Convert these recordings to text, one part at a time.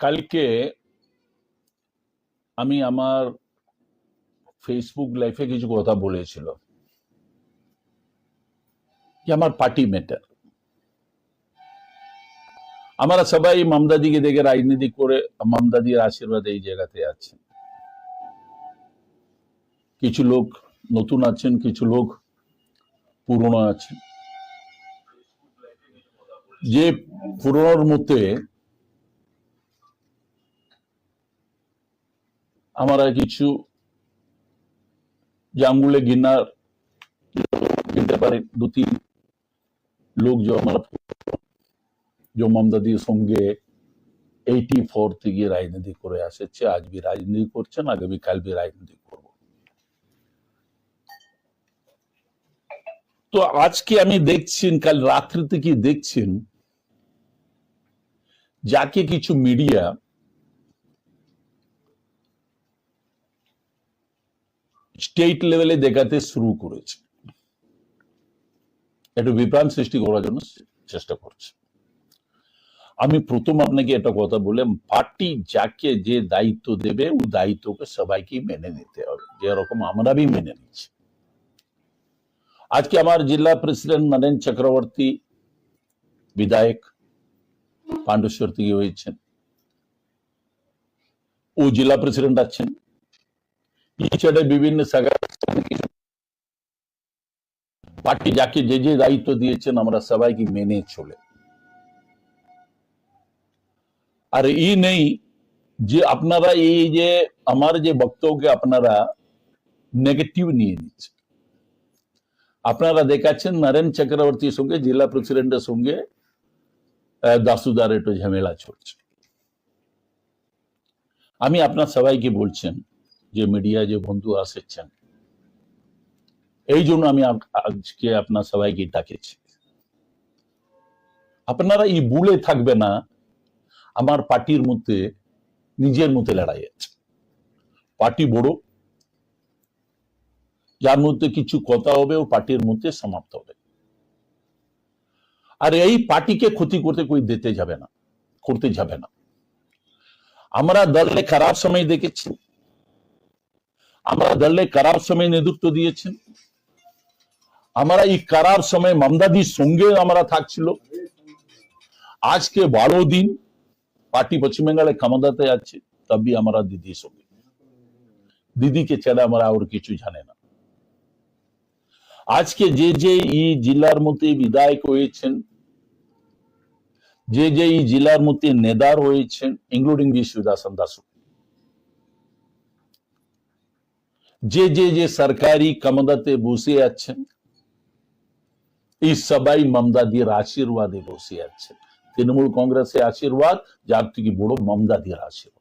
কালকে আমি আমার ফেসবুক লাইফে কিছু কথা বলেছিল। যে আমার পার্টি ম্যাটার আমরা সবাই মামদাদিকে দেখে রাজনীতি করে মামদাদির আশীর্বাদ এই জায়গাতে আছেন কিছু লোক নতুন আছেন, কিছু লোক পুরনো আছেন। যে পুরনোর মধ্যে আমরা কিছু জামগুলে গিনার কিনতে পারে, দু, তিন লোক যে আমরা যে মমদাদির সঙ্গে এইটি ফোর থেকে রাজনীতি করে আসেছে, আজ বি রাজনীতি করছেন আগামীকাল বি রাজনীতি করব। তো আজকে আমি দেখছেন, কাল রাত্রি থেকে দেখছেন, যাকে কিছু মিডিয়া স্টেট লেভেলে দেখাতে শুরু করেছে। একটু বিভ্রান্ত সৃষ্টি করার জন্য চেষ্টা করছে। আমি প্রথম আপনাকে একটা কথা বলে পার্টি যাকে যে দায়িত্ব দেবে, ও দায়িত্বকে সবাইকে মেনে নিতে হবে। যেরকম আমরা भी মেনে নিচ্ছি। আজকে আমার জেলা প্রেসিডেন্ট নরেন চক্রবর্তী, বিধায়ক পাণ্ডেশ্বর থেকে হয়েছেন। ও জেলা প্রেসিডেন্ট আছেন। এছাড়া বিভিন্ন পার্টি যাকে যে যে দায়িত্ব দিয়েছেন, আমরা সবাইকে মেনে চলে। আর এই নেই যে আপনারা এই যে আমার যে বক্তব্যকে আপনারা নেগেটিভ নিয়ে নিচ্ছে আপনারা দেখাচ্ছেন নরেন চক্রবর্তীর সঙ্গে, জেলা প্রেসিডেন্টের সঙ্গে দাসুদার একটু ঝামেলা চলছে। আমি আপনার সবাইকে বলছেন যে মিডিয়া যে বন্ধু আসেছেন। এই জন্য আমি আজকে আপনার সবাইকে ডাকেছি। আপনারা এই ভুলে থাকবে না, আমার পার্টির মধ্যে, নিজের মধ্যে লড়াই আছে। পার্টি বড়, যার মধ্যে কিছু কথা হবে, ও পার্টির মধ্যে সমাপ্ত হবে। আর এই পার্টিকে ক্ষতি করতে কই দিতে যাবে না, করতে যাবে না। আমরা দলে খারাপ সময় দেখেছি। আমরা দলে খারাপ সময় নেতৃত্ব দিয়েছেন। আমরা এই খারাপ সময় মামদাদির সঙ্গে আমরা থাকছিল। আজকে বারো দিন, পার্টি পশ্চিম বাংলায় ক্ষমতাতে আছে তবে আমরা দিদির সঙ্গে। দিদিকে ছাড়া আমরা আর কিছু জানে না। আজকে যে যে এই জেলার মধ্যে বিধায়ক হয়েছেন, যে যে এই জেলার মধ্যে নেদার হয়েছেন ইনক্লুডিং বিশ্বদাসন দাসু જે જે જે સરકારી કમદતે ભૂસ્યા છે એ સબાઈ મમદાદીર तृणमूल कांग्रेस आशीर्वाद તૃણમૂલ કોંગ્રેસે આશીર્વાદ ममदा ಬೋಡೋ आशीर्वाद।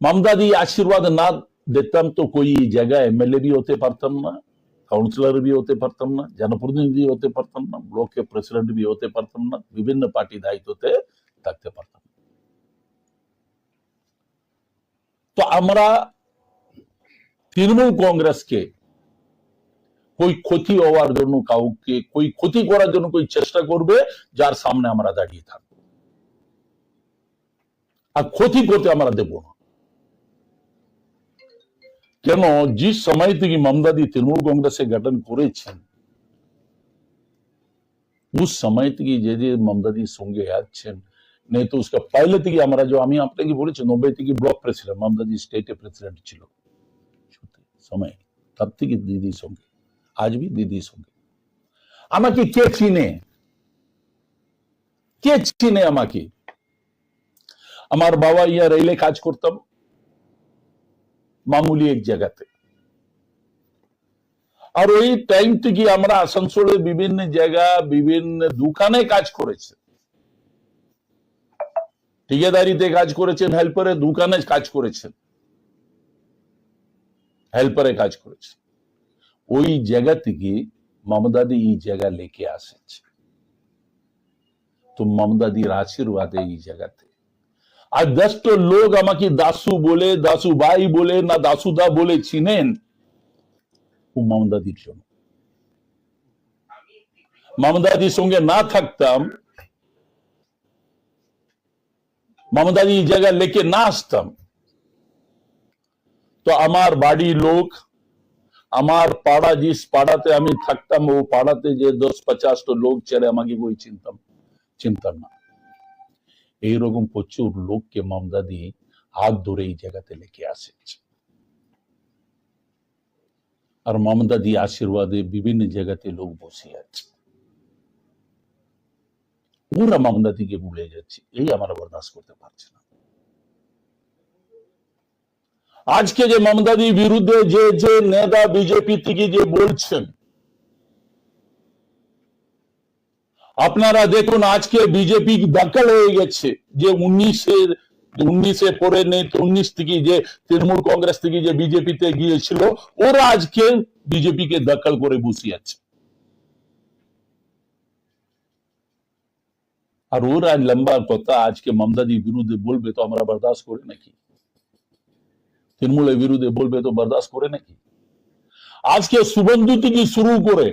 ममदा दी आशीर्वाद ना देता तो कोई जगह एमएलए भी होते ना, काउंसलर भी होते ना, जनप्रतिनिधि होते ना, ब्लॉक के प्रेसिडेंट भी होते ना, विभिन्न पार्टी दायित्व होते तो তৃণমূল কংগ্রেসকে কই ক্ষতি হওয়ার জন্য কাউকে কই ক্ষতি করার জন্য কই চেষ্টা করবে যার সামনে আমরা দাঁড়িয়ে থাকবো আর ক্ষতি করতে আমরা দেব না কেন যে সময় থেকে মমদাদি তৃণমূল কংগ্রেসে গঠন করেছেন उस समय থেকে যে যে মমদাদির সঙ্গে আছেন নেই তো उसका पहले থেকে আমরা যে আমি আপনাকে বলেছি নব্বই থেকে ব্লক প্রেসিডেন্ট মমদাদি স্টেটের প্রেসিডেন্ট ছিল সময় তব থেকে দিদির সঙ্গে আজ বি দিদির সঙ্গে আমাকে কে চিনে কে চিনে আমাকে আমার বাবা ইয়া রেলে কাজ করতাম মামুলি এক জায়গাতে আর ওই টাইম থেকে আমরা আসানসোলের বিভিন্ন জায়গা বিভিন্ন দোকানে কাজ করেছে ঠিকাদারিতে কাজ করেছেন হেল্পারে দোকানে কাজ করেছেন হেল্পারে কাজ করেছে। ওই জায়গা থেকে মমদাদি এই জায়গা লেকে আসেছে। তো মমদাদির আশীর্বাদে এই জায়গাতে। আর দশটা লোক আমাকে দাসু বলে, দাসু ভাই বলে, না দাসুদা বলে চিনেন, ও মমদাদির জন্য। মমদাদির সঙ্গে না থাকতাম মমতাদি এই জায়গায় লেকে না আসতাম। তো আমার বাড়ির লোক, আমার পাড়া জিস পাড়াতে আমি থাকতাম, ও পাড়াতে যে দশ পচাশটা লোক ছেড়ে আমাকে বই চিনতাম চিনতাম না। এইরকম প্রচুর লোককে মমদাদি হাত ধরে এই জায়গাতে লেকে আসেছে। আর মমদাদি আশীর্বাদে বিভিন্ন জায়গাতে লোক বসে আছে। ওরা মমদাদিকে ভুলে যাচ্ছে, এই আমরা বরদাস্ত করতে পারছি না। আজকে যে মমতাদির বিরুদ্ধে যে যে নেতা বিজেপি থেকে যে বলছেন, আপনারা দেখুন আজকে বিজেপি দখল হয়ে গেছে, যে উনিশের উনিশে পরে নেই উনিশ থেকে যে তৃণমূল কংগ্রেস থেকে যে বিজেপিতে গিয়েছিল, ওরা আজকে বিজেপিকে দখল করে বসিয়েছে আর ওরা লম্বা কথা, আজকে মমতাদির বিরুদ্ধে বলবে তো আমরা বরদাস্ত করি নাকি? তৃণমূলের বিরুদ্ধে বলবে তো বরদাস্ত করে নাকি? আজকে সুবন্ধু থেকে শুরু করে,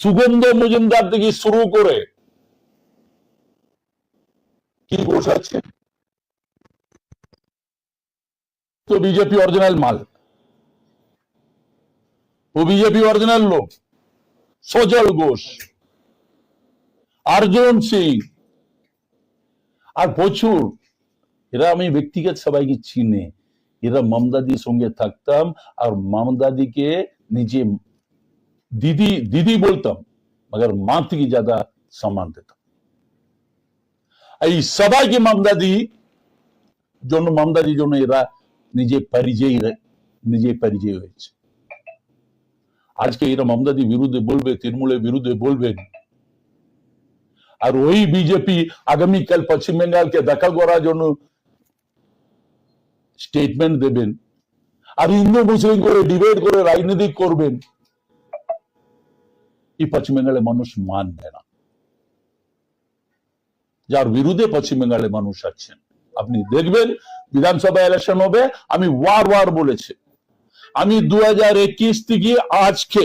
সুগন্ধ মজুমদার থেকে শুরু করে, কি বসাচ্ছে তো বিজেপি অরিজিনাল মাল। ও বিজেপি অরিজিনাল লোক, সজল ঘোষ অর্জুন সিং, আর প্রচুর, এরা আমি ব্যক্তিগত সবাইকে চিনে। इरा ममदादी संगे थकतम और ममदादी के निजे दीदी दीदी बोलतम, मगर मात की ज़्यादा सम्मान देता सभा की ममदादी, जो ममदादी, जो इरा निजे परिजय निजे परिजय हो आज के ममदा ममदादी विरुद्ध बोल तृणमूल विरुद्ध बोल और वही बीजेपी आगामी कल पश्चिम बंगाल के दखल गोरा जो স্টেটমেন্ট দেবেন। আর হিন্দু, মুসলিম করে ডিবেট করে রাজনীতি করবেন, এই পশ্চিম বেঙ্গলে মানুষ মানবে না। যার বিরুদ্ধে পশ্চিম বেঙ্গলে মানুষ আছেন। আপনি দেখবেন, বিধানসভা ইলেকশন হবে, আমি ওয়ার ওয়ার বলেছি, আমি দু হাজার একুশ থেকে আজকে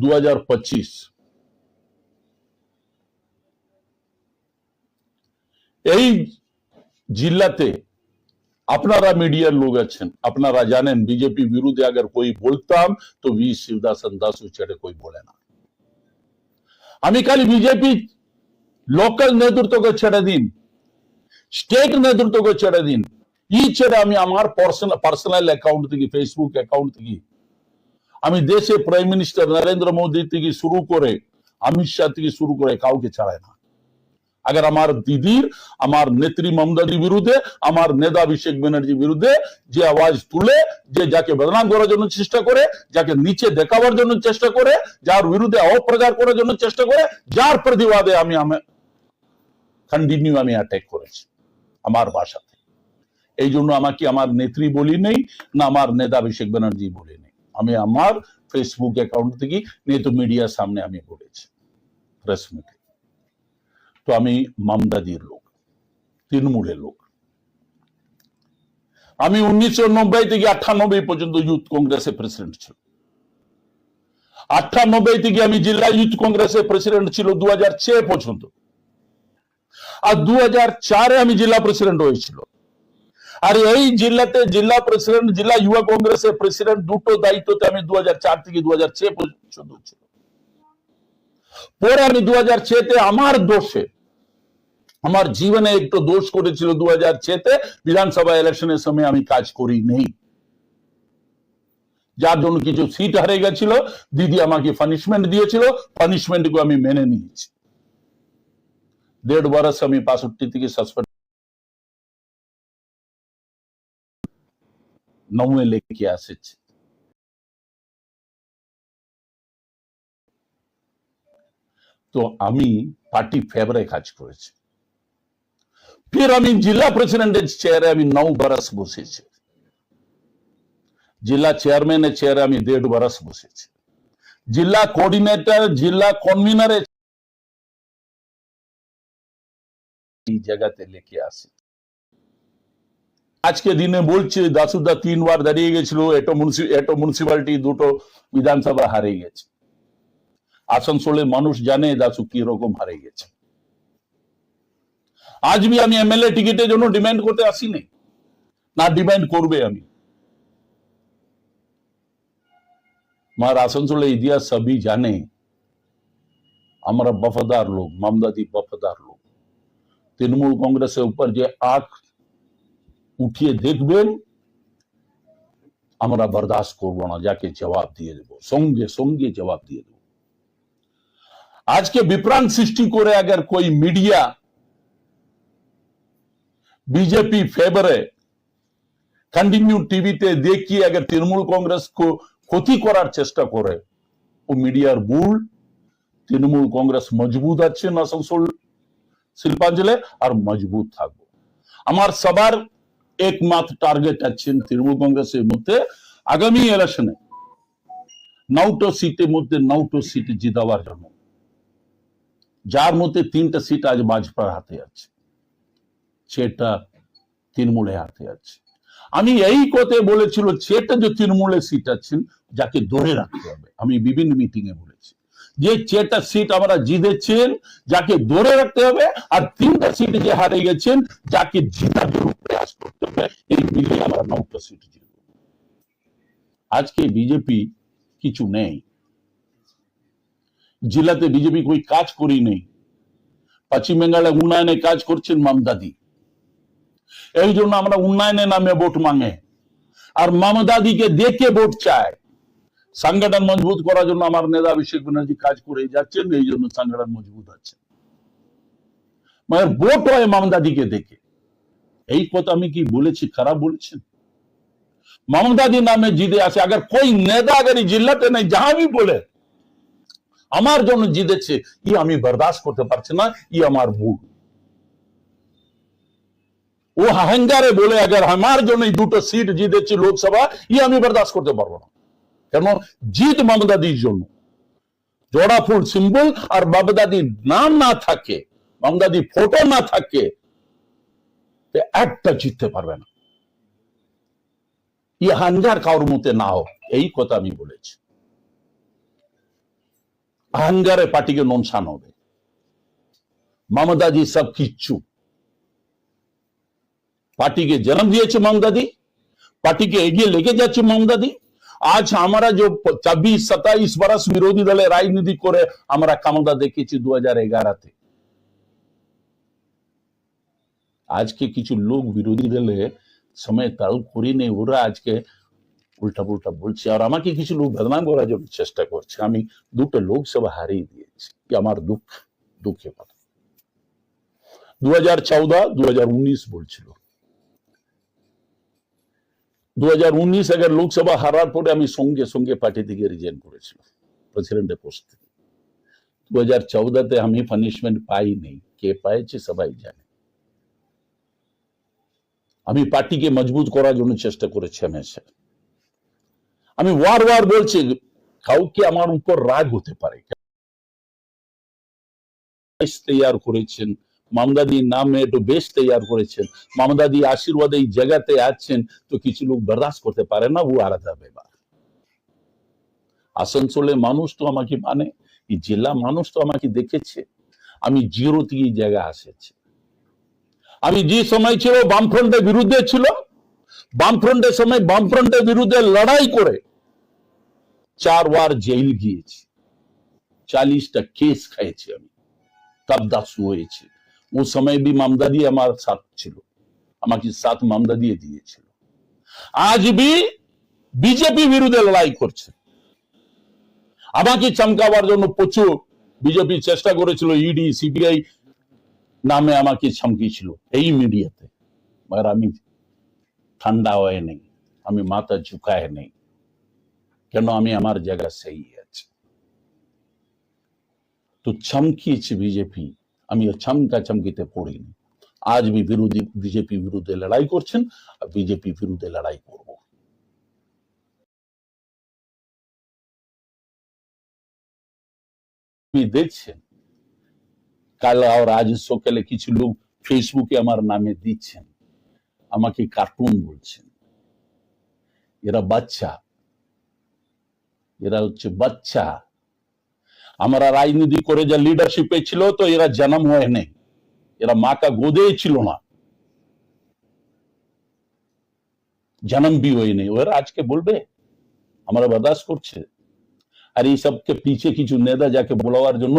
দু হাজার পঁচিশ, এই জিল্লাতে আপনারা मीडिया लोग আছেন আপনারা জানেন বিজেপি বিরুদ্ধে अगर कोई बोलताम तो वी शिवदासन दास ছেড়ে कोई বলে না আমি খালি বিজেপি লোকাল নেতৃত্বকে ছেড়ে দিন স্টেট নেতৃত্বকে ছেড়ে দিন ই ছেড়ে আমি আমার পার্সোনাল অ্যাকাউন্ট থেকে ফেসবুক অ্যাকাউন্ট থেকে আমি দেশে প্রাইম মিনিস্টার নরেন্দ্র মোদী থেকে শুরু করে অমিত শাহ থেকে শুরু করে কাউকে ছাড়ায় না আগের আমার দিদির আমার নেত্রী মমতাদির বিরুদ্ধে আমার নেতা অভিষেক ব্যানার্জির বিরুদ্ধে যে আওয়াজ তুলে যে যাকে বদনাম করার জন্য চেষ্টা করে যাকে নিচে দেখাবার জন্য চেষ্টা করে যার বিরুদ্ধে অপ্রচার করার জন্য চেষ্টা করে যার প্রতিবাদে আমি আমি কন্টিনিউ আমি অ্যাটাক করেছি আমার ভাষাতে এই জন্য আমাকে আমার নেত্রী বলি নেই, না আমার নেতা অভিষেক ব্যানার্জি বলি নেই। আমি আমার ফেসবুক অ্যাকাউন্ট থেকে নেতু মিডিয়ার সামনে আমি বলেছি। প্রেস মিটে তো আমি মামদাদির লোক, তৃণমূলের লোক। আমি উনিশশো নব্বই থেকে আটানব্বই পর্যন্ত ইউথ কংগ্রেসের প্রেসিডেন্ট ছিল আটানব্বই থেকে আমি জেলা ইউথ কংগ্রেসের প্রেসিডেন্ট ছিল দু হাজার পর্যন্ত। আর দু চারে আমি জেলা প্রেসিডেন্ট হয়েছিল। আর এই জেলাতে জেলা প্রেসিডেন্ট জেলা যুবা কংগ্রেসের প্রেসিডেন্ট দুটো দায়িত্বতে আমি দু হাজার চার থেকে দু হাজার পর্যন্ত ছিল। পরে আমি দু হাজার তে আমার দোষে আমার জীবনে একটু দোষ করেছিল দু হাজার তে বিধানসভা ইলেকশনের সময় আমি কাজ করি নেই যার জন্য কিছু সিট হারিয়ে গেছিল, দিদি আমাকে পানিশমেন্ট দিয়েছিল পানিশমেন্টকে আমি মেনে নিয়েছি। দেড় বরস আমি বাষট্টি থেকে সাসপেন্ড নৌয়ে লেকে আসেছি। তো আমি পার্টি ফেভারে কাজ করেছি। আমি জেলা প্রেসিডেন্টের চেয়ারে আমি নৌ বরস বসেছি। জেলা চেয়ারম্যানের চেয়ারে আমি দেড় বরস বসেছি। জেলা কোঅর্ডিনেটর জেলা কনভিনারে এই জায়গাতে লেকে আসে। আজকে দিনে বলছে, দাসুদা তিনবার দাঁড়িয়ে গেছিল, এটো এটো মিউনিসিপালিটি দুটো বিধানসভা হারিয়ে গেছে। আসানসোলে মানুষ জানে দাসু কি রকম হারিয়ে গেছে। আজ বি আমি এমএলএ টিকিটের জন্য ডিমান্ড করতে আসিনি না ডিমান্ড করবে আমি আমার আসানসোলের ইতিহাস সবই জানে আমরা वफादार लोग मामदादी वफादार लोग তৃণমূল কংগ্রেসের উপর যে আখ উঠিয়ে দেখবেন আমরা বরদাস্ত করব না যাকে জবাব দিয়ে দেব সঙ্গে সঙ্গে জবাব দিয়ে দেব আজকে বিভ্রান্ত সৃষ্টি করে अगर कोई मीडिया बीजेपी फेवरे কন্টিনিউ টিভিতে দেখিয়ে अगर তৃণমূল কংগ্রেস কো ক্ষতি করার চেষ্টা করে ও মিডিয়ার ভুল তৃণমূল কংগ্রেস মজবুত আছে আসানসোল শিল্পাঞ্চলে আর মজবুত থাকবো আমার সবার একমাত্র টার্গেট আছে তৃণমূল কংগ্রেসের মধ্যে আগামী ইলেকশনে নৌটো সিটের মধ্যে নৌটো সিট জিতাবার জন্য যার মধ্যে তিনটা সিট আজ বাজপার হাতে আছে সেটা তৃণমূলের হাতে আছে। আমি এই কথায় বলেছিল সেটা যে তৃণমূলের সিট আছেন যাকে ধরে রাখতে হবে। আমি বিভিন্ন মিটিং এ বলেছি। যে চেটা সিট আমরা জিতেছেন, যাকে ধরে রাখতে হবে, আর তিনটা সিট যে হারে গেছেন, যাকে জিতার প্রয়াস করতে হবে, এই মিলিয়ে আমরা নৌটা সিট জিতব। আজকে বিজেপি কিছু নেই। জেলাতে বিজেপি કોઈ কাজ করি নেই। পশ্চিম বেঙ্গলে উন্নয়নে কাজ করছেন মমতাদি এই জন্য আমরা উন্নয়নের নামে ভোট মাঙে। আর মামদাদিকে দেখে ভোট চায়। সাংগঠন মজবুত করার জন্য আমার নেতা অভিষেক ব্যানার্জি কাজ করে যাচ্ছেন, এই জন্য সাংগঠন মজবুত আছে। মানে ভোট হয় মামদাদিকে দেখে। এই কথা আমি কি বলেছি, খারাপ বলেছেন মামদাদি নামে জিদে আছে আগের কই নেতা, আগে জিল্লাতে নেই যাহা আমি বলে। আমার জন্য জিদেছে, ই আমি বরদাস্ত করতে পারছি না, ই আমার ভুল। ও অহংকারে বলে अगर আমার জন্য এই দুটো সিট জিতেছে লোকসভা ই আমি বরদাস্ত করতে পারবো না কেন জিত মমতাদির জন্য জোড়া ফুল সিম্বল আর মমতাদির নাম না থাকে মমতাদি ফটো না থাকে তো একটা জিততে পারবে না ই হাঞ্জার কাউর মতে না হোক এই কথা আমি বলেছি अहंगारे पार्टी के नोनसान হবে মমতাজি সব কিচ্ছু পার্টিকে জন্ম দিয়েছে মমতাদি পার্টিকে এগিয়ে লেগে যাচ্ছে মমতাদি আজ আমরা যে ছাব্বিশ সাতাইশ বরস বিরোধী দলে রাজনীতি করে আমরা ক্ষমতা দেখেছি দু হাজার এগারোতে আজকে কিছু লোক বিরোধী দলে সময় তাল করি নেই ওরা আজকে উল্টা পুল্টা বলছে আর আমাকে কিছু লোক বদনাম করার জন্য চেষ্টা করছে আমি দুটো লোকসভা হারিয়ে দিয়েছি কি আমার দুঃখ দুঃখে কথা দু হাজার চৌদা দু হাজার উনিশ বলছিল দু হাজার লোকসভা হারার পরে আমি সঙ্গে সঙ্গে পার্টি থেকে রিজাইন করেছিলাম প্রেসিডেন্টের পোস্ট থেকে। দু হাজার আমি পানিশমেন্ট পাই নেই কে পাইছে সবাই জানে। আমি পার্টিকে মজবুত করার জন্য চেষ্টা করেছি আমি ওয়ার ওয়ার বলছি, কাউকে আমার উপর রাগ হতে পারে। তৈয়ার করেছেন মামদাদি নামে একটু বেশ তৈয়ার করেছেন। মামদাদি আশীর্বাদ এই জায়গাতে আছেন, তো কিছু লোক বরদাস্ত করতে পারে না, ও আলাদা ব্যাপার। আসানসোলে মানুষ তো আমাকে মানে এই জেলা মানুষ তো আমাকে দেখেছে। আমি জিরো থেকে এই জায়গায় আসেছি। আমি যে সময় ছিল, বামফ্রন্টের বিরুদ্ধে ছিল। বামফ্রন্টের সময় বামফ্রন্টের বিরুদ্ধে লড়াই করে চারবার জেল গিয়েছি। চালিশটা কেস খাইছি আমি। তবদাস হয়েছে। ও সময় বি মামদাদি আমার সাথ ছিল। আমাকে সাথ মামদাদি দিয়েছিল। আজ বি বিজেপি বিরুদ্ধে লড়াই করছে। আমাকে চমকাবার জন্য প্রচুর বিজেপি চেষ্টা করেছিল ইডি সিবিআই নামে আমাকে চমকিয়েছিল, এই মিডিয়াতে। মगर আমি ঠান্ডা হয়ে নেই, আমি মাথা ঝুঁকায় নেই। কেন আমি আমার জায়গা সেই আছে? তো চমকিয়েছে বিজেপি। আমি চমকা চমকিতে পড়িনি। আজ বি বিরোধী, বিজেপি বিরুদ্ধে লড়াই করছেন, আর বিজেপি বিরুদ্ধে লড়াই করব। দেখছেন, কাল আজ সকালে কিছু লোক ফেসবুকে আমার নামে দিচ্ছেন, আমাকে কার্টুন বলছেন। এরা বাচ্চা, এরা হচ্ছে বাচ্চা। আমরা রাজনীতি করে যা লিডারশিপে ছিল তো এরা জন্ম হয় নেই। এরা মাকা গোদে ছিল না। জন্ম বি হয় নেই। ওরা আজকে বলবে, আমরা বাদাস করছে। আর এই সবকে পিছিয়ে কিছু নেতা যাকে বলাবার জন্য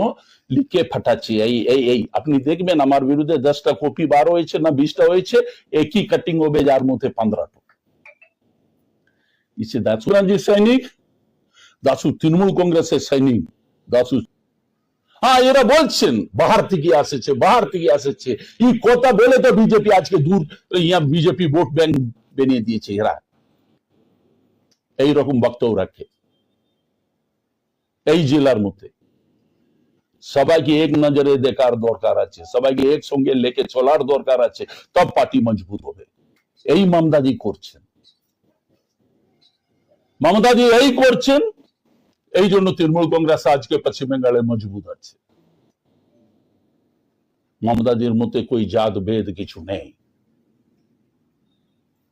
লিখে ফাটাচ্ছি। এই এই এই, আপনি দেখবেন আমার বিরুদ্ধে দশটা কপি বারো হয়েছে না বিশটা হয়েছে, একই কাটিং হবে যার মধ্যে পনেরোটা। ইসে দাসু রাজ্যের সৈনিক, দাসু তৃণমূল কংগ্রেসের সৈনিক। দাসু হ্যাঁ এরা বলছেন, বাহার থেকে আসেছে, বাহার থেকে আসেছে। এই কথা বলে তো বিজেপি আজকে দূর ইয়া বিজেপি ভোট ব্যাংক দিয়েছে এরা। বক্তব্য রাখে। এই জেলার মধ্যে। সবাইকে এক নজরে দেখার দরকার আছে, সবাইকে একসঙ্গে লেকে চলার দরকার আছে, তব পার্টি মজবুত হবে। এই মামদাদি করছেন। মমতাজি এই করছেন এই জন্য তৃণমূল কংগ্রেস আজকে পশ্চিম বেঙ্গলে মজবুত আছে মমতাজির মধ্যে কই জাত ভেদ কিছু নেই।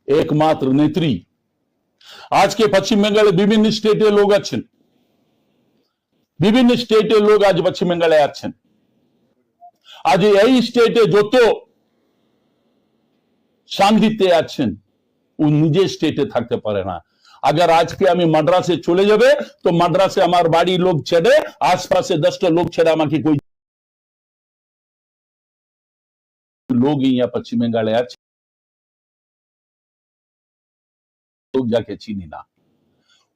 একমাত্র নেত্রী। আজকে পশ্চিম বেঙ্গলে বিভিন্ন স্টেটে লোক আছেন। বিভিন্ন স্টেটের লোক আজ পশ্চিম বেঙ্গলে আছেন। আজ এই স্টেটে যত শান্তিতে আছেন, ও নিজের স্টেটে থাকতে পারে না। अगर আজকে আমি মাদ্রাসে চলে যাবে তো মাদ্রাসে আমার বাড়ির লোক ছেড়ে আশপাশে দশটা লোক ছেড়ে আমাকে কই লোক ইয়া পশ্চিম বেঙ্গলে আছে লোক যাকে চিনি না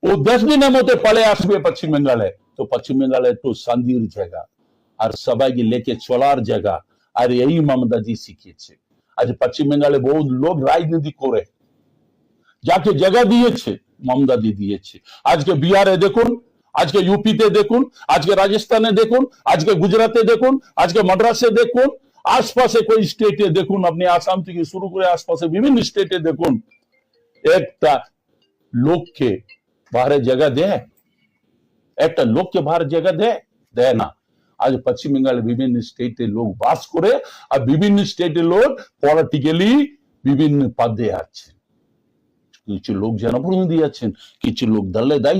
ও দশ দিনের মধ্যে পলে আসবে পশ্চিম বেঙ্গলে তো পশ্চিম বেঙ্গলে একটু শান্তির জায়গা আর সবাইকে লেকে চলার জায়গা আর এই মমতাজি শিখিয়েছে আজ পশ্চিম বেঙ্গলে বহু লোক রাজনীতি করে যাকে জায়গা দিয়েছে মমদাদি দিয়েছে। আজকে বিহারে দেখুন, আজকে ইউপিতে দেখুন, আজকে রাজস্থানে দেখুন, আজকে গুজরাটে দেখুন, আজকে মাদ্রাসে দেখুন, আশপাশে কোই স্টেটে দেখুন আপনি, আসাম থেকে শুরু করে আশপাশে বিভিন্ন স্টেটে দেখুন। একটা লোককে বাহারে জায়গা দেয় একটা লোককে বাহার জায়গা দেয় দেয় না। আজ পশ্চিম বেঙ্গলে বিভিন্ন স্টেটে লোক বাস করে আর বিভিন্ন স্টেটে লোক পলিটিক্যালি বিভিন্ন পদে আছে। কিছু লোক যেন জনপ্রতিনিধি আছেন কিছু লোক দলে দায়িত্ব